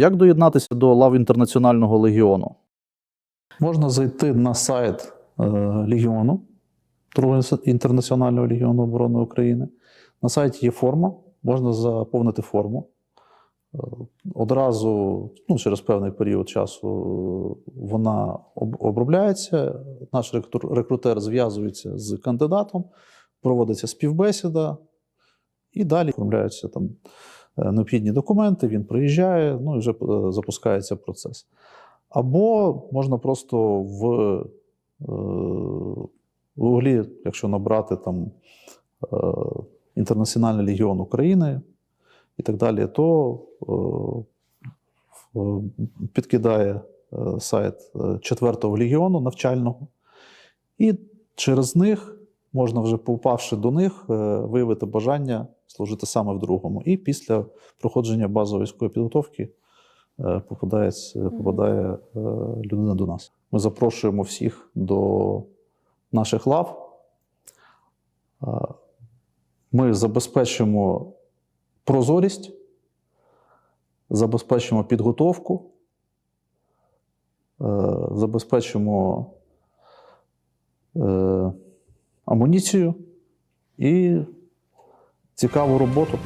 Як доєднатися до лав інтернаціонального легіону? Можна зайти на сайт е, Легіону, інтернаціонального легіону оборони України. На сайті є форма, можна заповнити форму. Е, Одразу, ну, через певний період часу, вона обробляється. Наш рекрутер зв'язується з кандидатом, проводиться співбесіда, і далі оформляються там е, необхідні документи. Він приїжджає, ну і вже е, запускається процес. Або можна просто в е, Гуглі, якщо набрати там е, Інтернаціональний легіон України і так далі, то е, підкидає е, сайт е, 4-го легіону навчального, і через них можна, вже попавши до них, е, виявити бажання служити саме в другому. І після проходження базової військової підготовки е, попадає, попадає е, людина до нас. Ми запрошуємо всіх до наших лав. Е, Ми забезпечимо прозорість, забезпечимо підготовку, забезпечимо амуніцію і цікаву роботу.